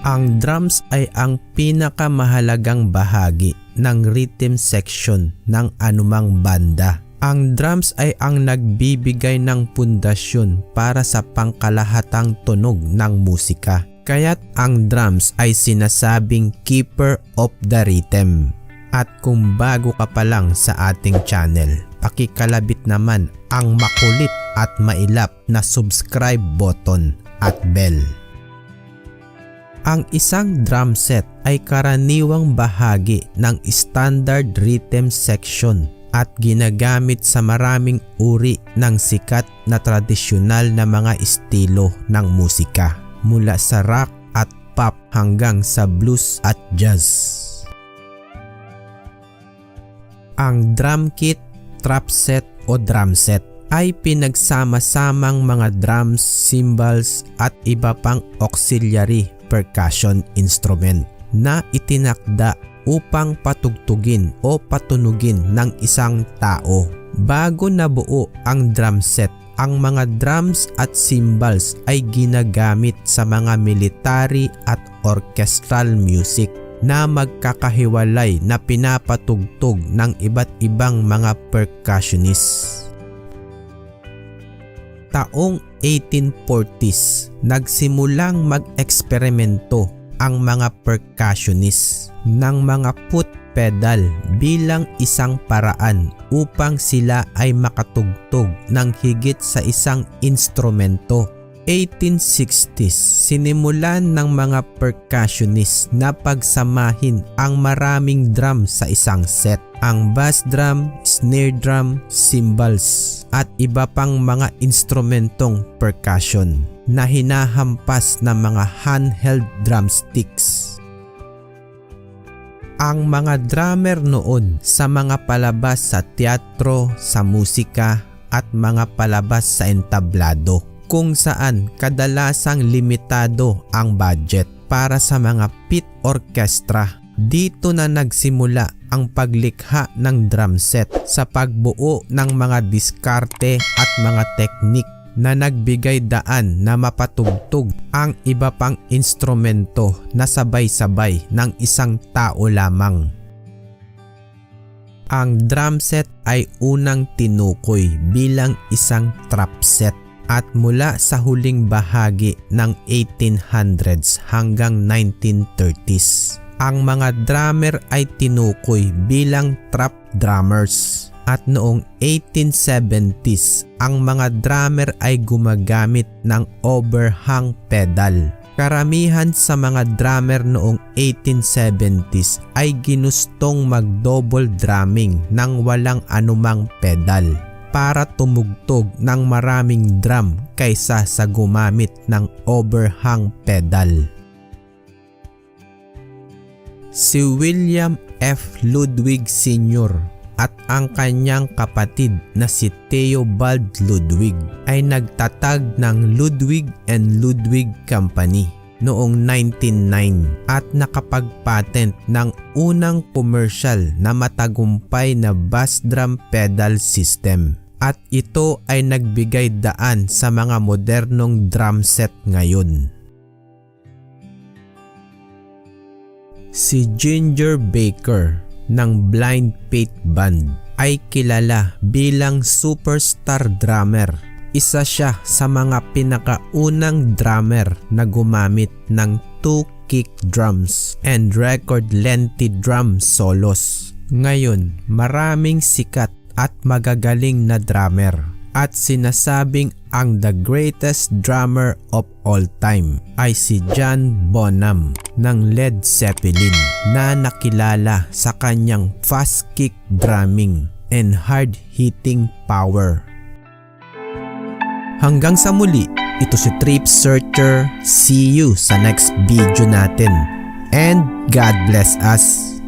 Ang drums ay ang pinakamahalagang bahagi ng rhythm section ng anumang banda. Ang drums ay ang nagbibigay ng pundasyon para sa pangkalahatang tunog ng musika. Kaya't ang drums ay sinasabing keeper of the rhythm. At kung bago ka pa lang sa ating channel, pakikalabit naman ang makulit at mailap na subscribe button at bell. Ang isang drum set ay karaniwang bahagi ng standard rhythm section at ginagamit sa maraming uri ng sikat na tradisyonal na mga estilo ng musika mula sa rock at pop hanggang sa blues at jazz. Ang drum kit, trap set o drum set ay pinagsama-samang mga drums, cymbals at iba pang auxiliary percussion instrument na itinakda upang patugtugin o patunugin ng isang tao. Bago nabuo ang drum set, ang mga drums at cymbals ay ginagamit sa mga military at orchestral music na magkakahiwalay na pinapatugtog ng iba't ibang mga percussionists. Taong 1840s, nagsimulang mag-eksperimento ang mga percussionists ng mga foot pedal bilang isang paraan upang sila ay makatugtog ng higit sa isang instrumento 1860s, sinimulan ng mga percussionists na pagsamahin ang maraming drum sa isang set. Ang bass drum, snare drum, cymbals, at iba pang mga instrumentong percussion na hinahampas ng mga handheld drumsticks. Ang mga drummer noon sa mga palabas sa teatro, sa musika, at mga palabas sa entablado kung saan kadalasang limitado ang budget para sa mga pit orchestra. Dito na nagsimula ang paglikha ng drum set sa pagbuo ng mga diskarte at mga teknik na nagbigay daan na mapatugtog ang iba pang instrumento na sabay-sabay ng isang tao lamang. Ang drum set ay unang tinukoy bilang isang trap set at mula sa huling bahagi ng 1800s hanggang 1930s. Ang mga drummer ay tinukoy bilang trap drummers at noong 1870s ang mga drummer ay gumagamit ng overhang pedal. Karamihan sa mga drummer noong 1870s ay ginustong mag-double drumming ng walang anumang pedal para tumugtog ng maraming drum kaysa sa gumamit ng overhang pedal. Si William F. Ludwig Sr. at ang kanyang kapatid na si Theobald Ludwig ay nagtatag ng Ludwig and Ludwig Company noong 1909 at nakapag-patent ng unang commercial na matagumpay na bass drum pedal system at ito ay nagbigay daan sa mga modernong drum set ngayon. Si Ginger Baker ng Blind Faith Band ay kilala bilang superstar drummer isa siya sa mga pinakaunang drummer na gumamit ng two kick drums and record lengthy drum solos. Ngayon, maraming sikat at magagaling na drummer at sinasabing ang the greatest drummer of all time ay si John Bonham ng Led Zeppelin na nakilala sa kanyang fast kick drumming and hard hitting power Hanggang sa muli, ito si Trip Searcher. See you sa next video natin. And God bless us.